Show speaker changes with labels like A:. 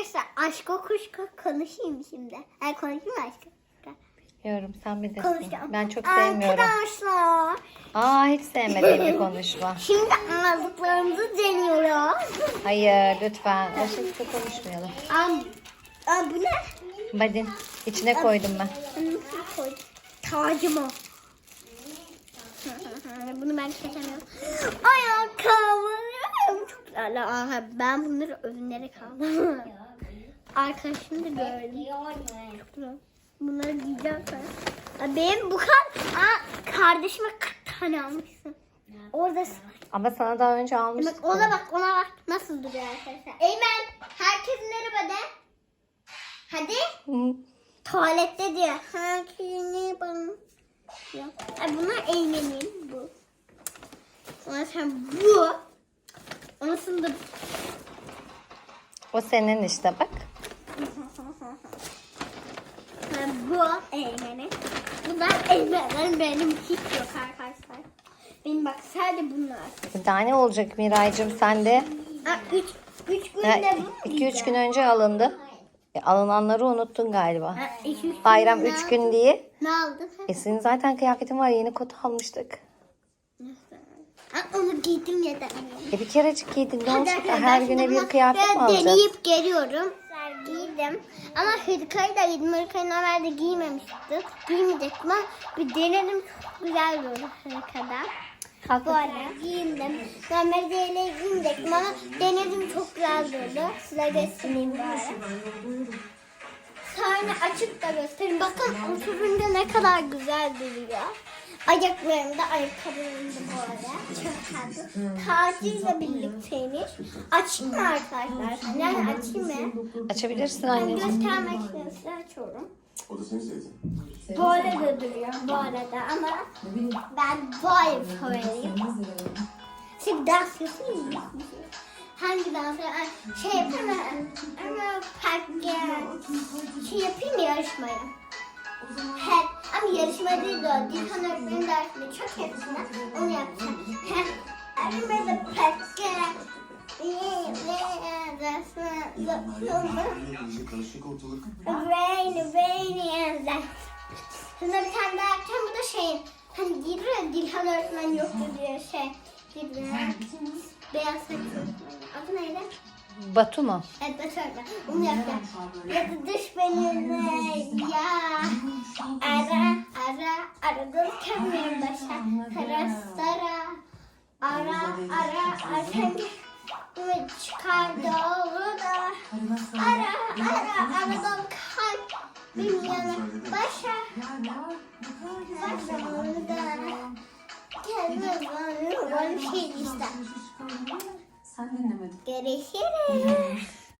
A: Arkadaşlar aşk o kuşku konuşayım şimdi. Ay konuşayım mı aşk?
B: Bilmiyorum sen bilirsin.
A: Konuşacağım.
B: Ben çok sevmiyorum.
A: Arkadaşlar.
B: Aa hiç sevmediğim bir konuşma.
A: Şimdi aldıklarımızı deniyoruz.
B: Hayır lütfen. O şekilde konuşmayalım.
A: Am, am bu ne?
B: Badin içine koydum ben.
A: Tacım o. Bunu ben seçemiyorum. Ayakkabılarım güzel. Aha, ben bunları övünlerek aldım. Arkadaşım da gördüm. Bunları giyeceğim sonra. Benim bu kadar... Aa, kardeşime 40 tane almışsın. Orada
B: Ama sana daha önce almıştım.
A: Bak ona bak ona bak nasıl duruyor arkadaşlar. Eymen herkes merhaba de. Hadi.
B: Hı.
A: Tuvalette diyor. Herkes merhaba. bunlar Eymen'in bu. Ondan sonra bu. Sonra da
B: O senin işte bak.
A: Bu Eymen'in. Bunlar Eymen'in benim hiç yok arkadaşlar. Benim bak sadece bunlar.
B: Daha ne olacak Miraycığım sende?
A: Aa, üç, üç günde bu
B: 2-3 gün önce alındı. E, alınanları unuttun galiba.
A: Ha, iki, üç
B: Bayram
A: günde
B: 3 gün diye.
A: Ne aldın?
B: E senin zaten kıyafetin var yeni kot almıştık.
A: Ha, onu giydim ya da.
B: E bir kerecik giydin ne olacak? Her güne bir kıyafet mi alacağız?
A: Deneyip geliyorum. Giydim. Ama hırkayı da giydim. Hırkayı normalde giymemiştim. Giymeyecektim ama bir denedim. Çok güzel durdu hırkada. Bu arada giyindim. Normalde öyle giymeyecektim ama denedim çok güzel durdu. Size göstereyim böyle. Sonra açıp da göstereyim. Bakın oturunca ne kadar güzel duruyor. Ayaklarımda, ayakkabılarımda bu arada. Çok tatlı. Tacıyla birlikteymiş. Açayım mı arkadaşlar? Yani açayım mı?
B: Açabilirsin
A: Ben
B: anneciğim.
A: göstermek için size açıyorum.
C: O da seni sevdi.
A: Böyle de duruyor bu arada ama ben böyle favoriyim. Şimdi dans yapayım mı? Hangi dans? Ay, Şey yapayım mı? Ama park şey yapayım mı yarışmayı? He, yarışma değil de. Dilhan öğretmenin dersinde çok hepsine onu yapacağım. Da park
C: Karışık ortalık.
A: Rain, rain and that. Sonra bir tane daha yapacağım. Bu da şeyin. Hani giriyor ya, öğretmen yoktu diye şey. Giriyor. Beyaz saç öğretmen. Adı neydi?
B: Batu mu?
A: Evet Beyaz öğretmen. Onu yapacağım. Ya da dış benimle ya. Ara, ara, ara. Dur kemiğim başa. Kara, sara. Ara, ara. Sen ve çıkardı oğlu da. Ara, ara, aradan kalbim yana. Başa, başa onu da. Kendime bana bir şey ister.
D: Sen dinlemedin.
A: Görüşürüz.